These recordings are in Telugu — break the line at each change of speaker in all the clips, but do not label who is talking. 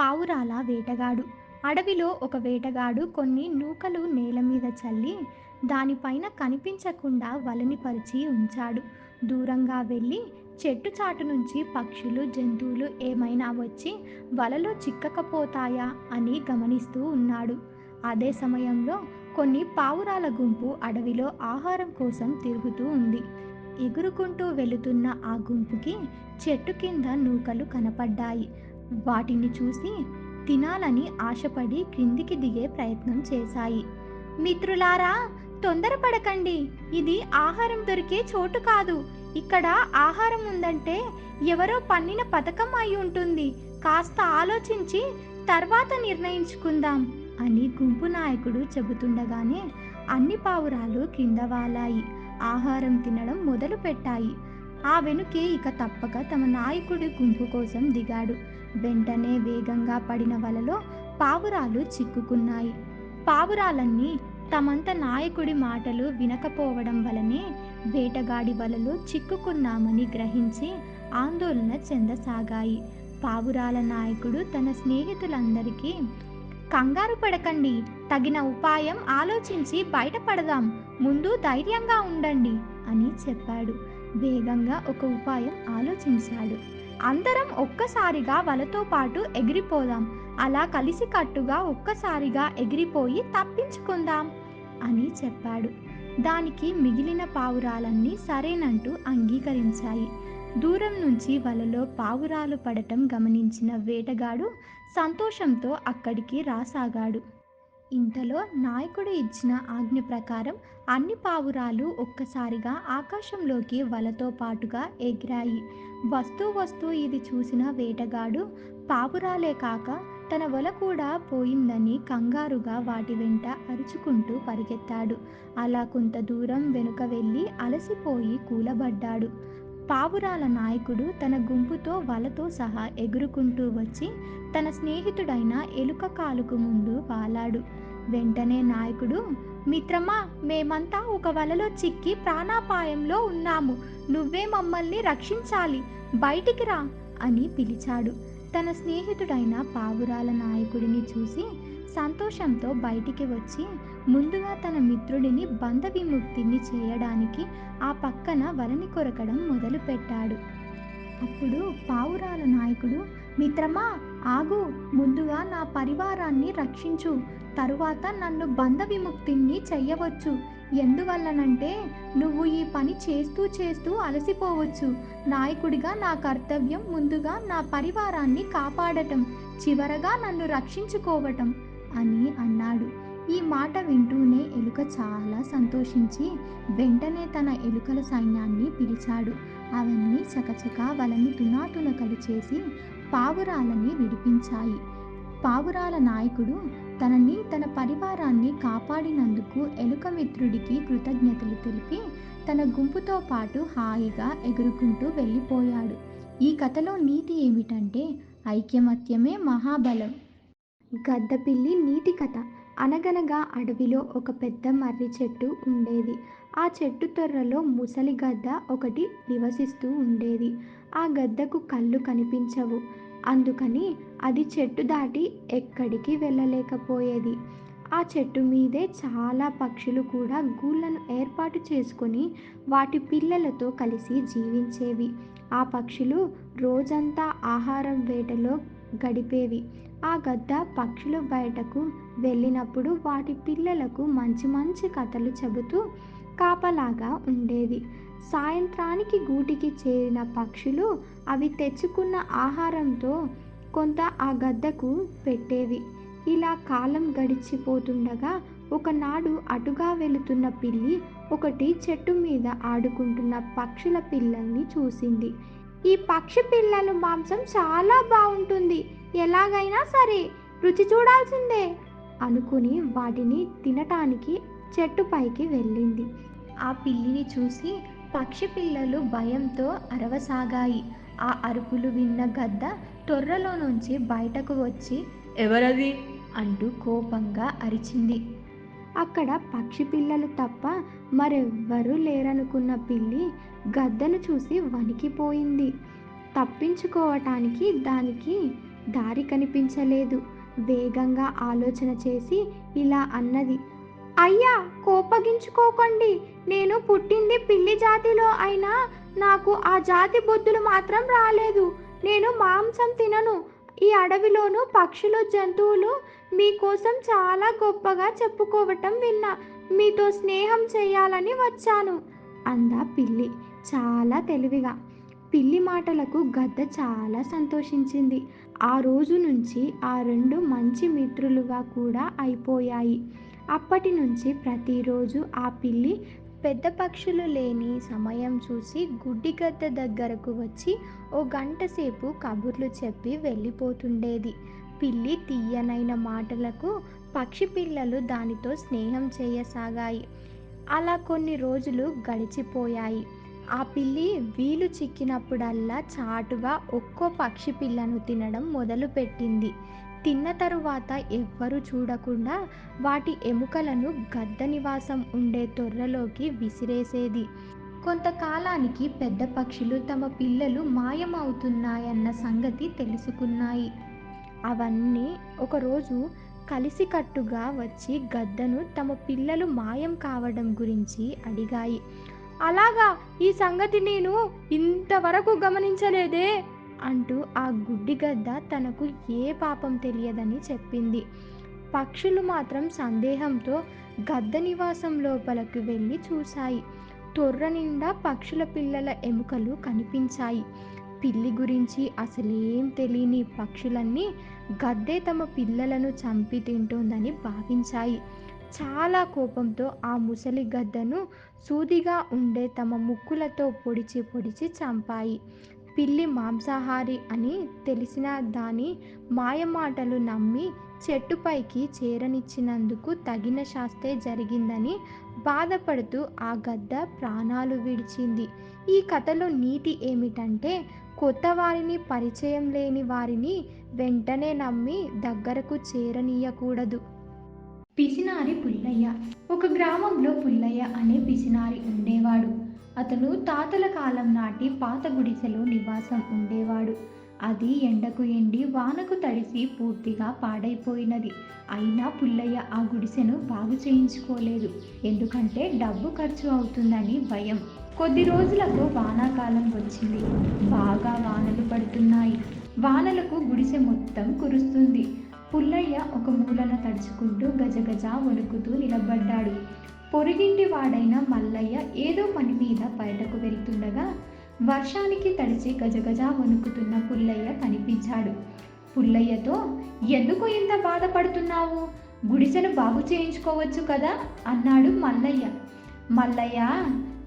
పావురాల వేటగాడు. అడవిలో ఒక వేటగాడు కొన్ని నూకలు నేల మీద చల్లి దానిపైన కనిపించకుండా వలని పరిచి ఉంచాడు. దూరంగా వెళ్ళి చెట్టు చాటు నుంచి పక్షులు జంతువులు ఏమైనా వచ్చి వలలో చిక్కకపోతాయా అని గమనిస్తూ ఉన్నాడు. అదే సమయంలో కొన్ని పావురాల గుంపు అడవిలో ఆహారం కోసం తిరుగుతూ ఉంది. ఎగురుకుంటూ వెళుతున్న ఆ గుంపుకి చెట్టు కింద నూకలు కనపడ్డాయి. వాటిని చూసి తినాలని ఆశపడి క్రిందికి దిగే ప్రయత్నం చేశాయి. మిత్రులారా తొందరపడకండి. ఇది ఆహారం దొరికే చోటు కాదు. ఇక్కడ ఆహారం ఉందంటే ఎవరో పన్నిన పథకం అయి ఉంటుంది. కాస్త ఆలోచించి తర్వాత నిర్ణయించుకుందాం అని గుంపు నాయకుడు చెబుతుండగానే అన్ని పావురాలు కింద వాలాయి. ఆహారం తినడం మొదలు పెట్టాయి ఆ వెనుకే ఇక తప్పక తమ నాయకుడి గుంపు కోసం దిగాడు. వెంటనే వేగంగా పడిన వలలో పావురాలు చిక్కుకున్నాయి. పావురాలన్నీ తమంత నాయకుడి మాటలు వినకపోవడం వలనే వేటగాడి వలలో చిక్కుకున్నామని గ్రహించి ఆందోళన చెందసాగాయి. పావురాల నాయకుడు తన స్నేహితులందరికీ కంగారు పడకండి తగిన ఉపాయం ఆలోచించి బయటపడదాం ముందు ధైర్యంగా ఉండండి అని చెప్పాడు. వేగంగా ఒక ఉపాయం ఆలోచించాడు. అందరం ఒక్కసారిగా వలతో పాటు ఎగిరిపోదాం. అలా కలిసికట్టుగా ఒక్కసారిగా ఎగిరిపోయి తప్పించుకుందాం అని చెప్పాడు. దానికి మిగిలిన పావురాలన్నీ సరేనంటూ అంగీకరించాయి. దూరం నుంచి వలలో పావురాలు పడటం గమనించిన వేటగాడు సంతోషంతో అక్కడికి రాసాగాడు. ఇంతలో నాయకుడు ఇచ్చిన ఆజ్ఞ ప్రకారం అన్ని పావురాలు ఒక్కసారిగా ఆకాశంలోకి వలతో పాటుగా ఎగిరాయి. వస్తూ వస్తూ ఇది చూసిన వేటగాడు పావురాలే కాక తన వల కూడా పోయిందని కంగారుగా వాటి వెంట అరుచుకుంటూ పరిగెత్తాడు. అలా కొంత దూరం వెనుక వెళ్ళి అలసిపోయి కూలబడ్డాడు. పావురాల నాయకుడు తన గుంపుతో వలతో సహా ఎగురుకుంటూ వచ్చి తన స్నేహితుడైన ఎలుక కాలుకు ముందు వాలాడు. వెంటనే నాయకుడు మిత్రమా మేమంతా ఒక వలలో చిక్కి ప్రాణాపాయంలో ఉన్నాము. నువ్వే మమ్మల్ని రక్షించాలి. బయటికి రా అని పిలిచాడు. తన స్నేహితుడైన పావురాల నాయకుడిని చూసి సంతోషంతో బయటికి వచ్చి ముందుగా తన మిత్రుడిని బంధ విముక్తిని చేయడానికి ఆ పక్కన వలని కొరకడం మొదలుపెట్టాడు. అప్పుడు పావురాల నాయకుడు మిత్రమా ఆగు ముందుగా నా పరివారాన్ని రక్షించు. తరువాత నన్ను బంధ విముక్తిని చెయ్యవచ్చు. ఎందువల్లనంటే నువ్వు ఈ పని చేస్తూ చేస్తూ అలసిపోవచ్చు. నాయకుడిగా నా కర్తవ్యం ముందుగా నా పరివారాన్ని కాపాడటం చివరగా నన్ను రక్షించుకోవటం అని అన్నాడు. ఈ మాట వింటూనే ఎలుక చాలా సంతోషించి వెంటనే తన ఎలుకల సైన్యాన్ని పిలిచాడు. అవన్నీ చకచకా వలని తునాతునకలు చేసి పావురాలని విడిపించాయి. పావురాల నాయకుడు తనని తన పరివారాన్ని కాపాడినందుకు ఎలుక మిత్రుడికి కృతజ్ఞతలు తెలిపి తన గుంపుతో పాటు హాయిగా ఎగురుకుంటూ వెళ్ళిపోయాడు. ఈ కథలో నీతి ఏమిటంటే ఐక్యమత్యమే మహాబలం. గద్దపిల్లి నీతి కథ. అనగనగా అడవిలో ఒక పెద్ద మర్రి చెట్టు ఉండేది. ఆ చెట్టు తొర్రలో ముసలి గద్ద ఒకటి నివసిస్తూ ఉండేది. ఆ గద్దకు కళ్ళు కనిపించవు. అందుకని అది చెట్టు దాటి ఎక్కడికి వెళ్ళలేకపోయేది. ఆ చెట్టు మీదే చాలా పక్షులు కూడా గూళ్ళను ఏర్పాటు చేసుకొని వాటి పిల్లలతో కలిసి జీవించేవి. ఆ పక్షులు రోజంతా ఆహారం వేటలో గడిపేవి. ఆ గద్ద పక్షులు బయటకు వెళ్ళినప్పుడు వాటి పిల్లలకు మంచి మంచి కథలు చెబుతూ కాపలాగా ఉండేది. సాయంత్రానికి గూటికి చేరిన పక్షులు అవి తెచ్చుకున్న ఆహారంతో కొంత ఆ గద్దకు పెట్టేవి. ఇలా కాలం గడిచిపోతుండగా ఒకనాడు అటుగా వెళుతున్న పిల్లి ఒకటి చెట్టు మీద ఆడుకుంటున్న పక్షుల పిల్లల్ని చూసింది. ఈ పక్షి పిల్లల మాంసం చాలా బాగుంటుంది ఎలాగైనా సరే రుచి చూడాల్సిందే అనుకుని వాటిని తినటానికి చెట్టుపైకి వెళ్ళింది. ఆ పిల్లిని చూసి పక్షి పిల్లలు భయంతో అరవసాగాయి. ఆ అరుపులు విన్న గద్ద తొర్రలో నుంచి బయటకు వచ్చి
ఎవరది?
అంటూ కోపంగా అరిచింది. అక్కడ పక్షి పిల్లలు తప్ప మరెవ్వరూ లేరనుకున్న పిల్లి గద్దను చూసి వణికిపోయింది. తప్పించుకోవటానికి దానికి దారి కనిపించలేదు. వేగంగా ఆలోచన చేసి ఇలా అన్నది అయ్యా కోపగించుకోకండి. నేను పుట్టింది పిల్లి జాతిలో అయినా నాకు ఆ జాతి బుద్ధులు మాత్రం రాలేదు. నేను మాంసం తినను. ఈ అడవిలోను పక్షులు జంతువులు మీకోసం చాలా గొప్పగా చెప్పుకోవటం విన్నా. మీతో స్నేహం చేయాలని వచ్చాను అందా పిల్లి చాలా తెలివిగా. పిల్లి మాటలకు గద్ద చాలా సంతోషించింది. ఆ రోజు నుంచి ఆ రెండు మంచి మిత్రులుగా కూడా అయిపోయాయి. అప్పటి నుంచి ప్రతిరోజు ఆ పిల్లి పెద్ద పక్షులు లేని సమయం చూసి గుడ్డిగద్ద దగ్గరకు వచ్చి ఓ గంట సేపు కబుర్లు చెప్పి వెళ్ళిపోతుండేది. పిల్లి తీయనైన మాటలకు పక్షి పిల్లలు దానితో స్నేహం చేయసాగాయి. అలా కొన్ని రోజులు గడిచిపోయాయి. ఆ పిల్లి వీలు చిక్కినప్పుడల్లా చాటుగా ఒక్కో పక్షి పిల్లను తినడం మొదలుపెట్టింది. తిన్న తరువాత ఎవ్వరూ చూడకుండా వాటి ఎముకలను గద్ద నివాసం ఉండే తొర్రలోకి విసిరేసేది. కొంతకాలానికి పెద్ద పక్షులు తమ పిల్లలు మాయమవుతున్నాయన్న సంగతి తెలుసుకున్నాయి. అవన్నీ ఒకరోజు కలిసికట్టుగా వచ్చి గద్దను తమ పిల్లలు మాయం కావడం గురించి అడిగాయి. అలాగా ఈ సంగతి నేను ఇంతవరకు గమనించలేదే. అంటూ ఆ గుడ్డి గద్ద తనకు ఏ పాపం తెలియదని చెప్పింది. పక్షులు మాత్రం సందేహంతో గద్ద నివాసం లోపలకు వెళ్ళి చూశాయి. తొర్ర నిండా పక్షుల పిల్లల ఎముకలు కనిపించాయి. పిల్లి గురించి అసలేం తెలియని పక్షులన్నీ గద్దే తమ పిల్లలను చంపి తింటోందని భావించాయి. చాలా కోపంతో ఆ ముసలి గద్దను సూదిగా ఉండే తమ ముక్కులతో పొడిచి పొడిచి చంపాయి. పిల్లి మాంసాహారి అని తెలిసిన దాని మాయమాటలు నమ్మి చెట్టుపైకి చేరనిచ్చినందుకు తగిన శాస్తే జరిగిందని బాధపడుతూ ఆ గద్ద ప్రాణాలు విడిచింది. ఈ కథలో నీతి ఏమిటంటే కొత్త వారిని పరిచయం లేని వారిని వెంటనే నమ్మి దగ్గరకు చేరనీయకూడదు. పిసినారి పుల్లయ్య. ఒక గ్రామంలో పుల్లయ్య అనే పిసినారి ఉండేవాడు. అతను తాతల కాలం నాటి పాత గుడిసెలో నివాసం ఉండేవాడు. అది ఎండకు ఎండి వానకు తడిసి పూర్తిగా పాడైపోయినది. అయినా పుల్లయ్య ఆ గుడిసెను బాగు చేయించుకోలేదు. ఎందుకంటే డబ్బు ఖర్చు అవుతుందని భయం. కొద్ది రోజులకు వానాకాలం వచ్చింది. బాగా వానలు పడుతున్నాయి. వానలకు గుడిసె మొత్తం కురుస్తుంది. పుల్లయ్య ఒక మూలన తడుచుకుంటూ గజగజ వణుకుతూ నిలబడ్డాడు. పొరుగింటి వాడైన మల్లయ్య ఏదో పని మీద బయటకు వెళ్తుండగా వర్షానికి తడిచి గజగజ వణుకుతున్న పుల్లయ్య కనిపించాడు. పుల్లయ్యతో ఎందుకు ఇంత బాధపడుతున్నావు? గుడిసెను బాగు చేయించుకోవచ్చు కదా? అన్నాడు మల్లయ్య. మల్లయ్య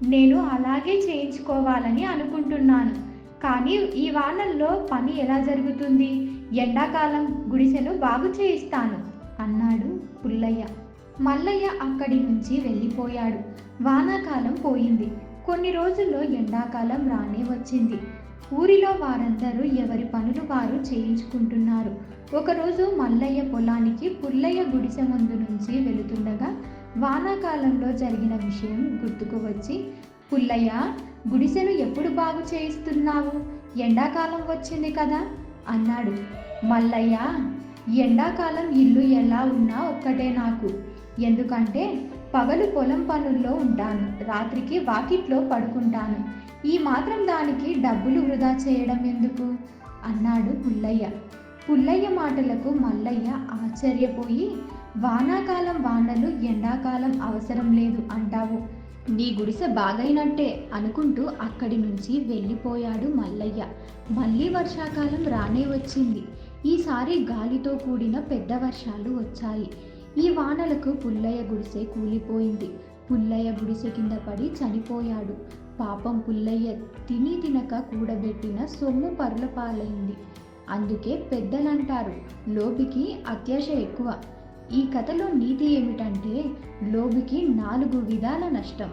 నేను అలాగే చేయించుకోవాలని అనుకుంటున్నాను. కానీ ఈ వానల్లో పని ఎలా జరుగుతుంది? ఎండాకాలం గుడిసెను బాగు చేయిస్తాను అన్నాడు పుల్లయ్య. మల్లయ్య అక్కడి నుంచి వెళ్ళిపోయాడు. వానాకాలం పోయింది. కొన్ని రోజుల్లో ఎండాకాలం రానే వచ్చింది. ఊరిలో వారందరూ ఎవరి పనులు వారు చేయించుకుంటున్నారు. ఒకరోజు మల్లయ్య పొలానికి పుల్లయ్య గుడిసె ముందు నుంచి వెళుతుండగా వానాకాలంలో జరిగిన విషయం గుర్తుకు వచ్చి పుల్లయ్య గుడిసెను ఎప్పుడు బాగు చేయిస్తున్నావు? ఎండాకాలం వచ్చింది కదా అన్నాడు. మల్లయ్య ఎండాకాలం ఇల్లు ఎలా ఉన్నా ఒక్కటే నాకు. ఎందుకంటే పగలు పొలం పనుల్లో ఉంటాను రాత్రికి వాకిట్లో పడుకుంటాను. ఈ మాత్రం దానికి డబ్బులు వృధా చేయడం ఎందుకు? అన్నాడు పుల్లయ్య. పుల్లయ్య మాటలకు మల్లయ్య ఆశ్చర్యపోయి వానాకాలం వానలు ఎండాకాలం అవసరం లేదు అంటావు. నీ గుడిసె బాగైనట్టే అనుకుంటూ అక్కడి నుంచి వెళ్ళిపోయాడు మల్లయ్య. మళ్ళీ వర్షాకాలం రానే వచ్చింది. ఈసారి గాలితో కూడిన పెద్ద వర్షాలు వచ్చాయి. ఈ వానలకు పుల్లయ్య గుడిసె కూలిపోయింది. పుల్లయ్య గుడిసె కింద పడి చనిపోయాడు. పాపం పుల్లయ్య తిని తినక కూడబెట్టిన సొమ్ము పరులపాలైంది. అందుకే పెద్దలంటారు లోబికి అత్యాశ ఎక్కువ. ఈ కథలో నీతి ఏమిటంటే లోబికి నాలుగు విధాల నష్టం.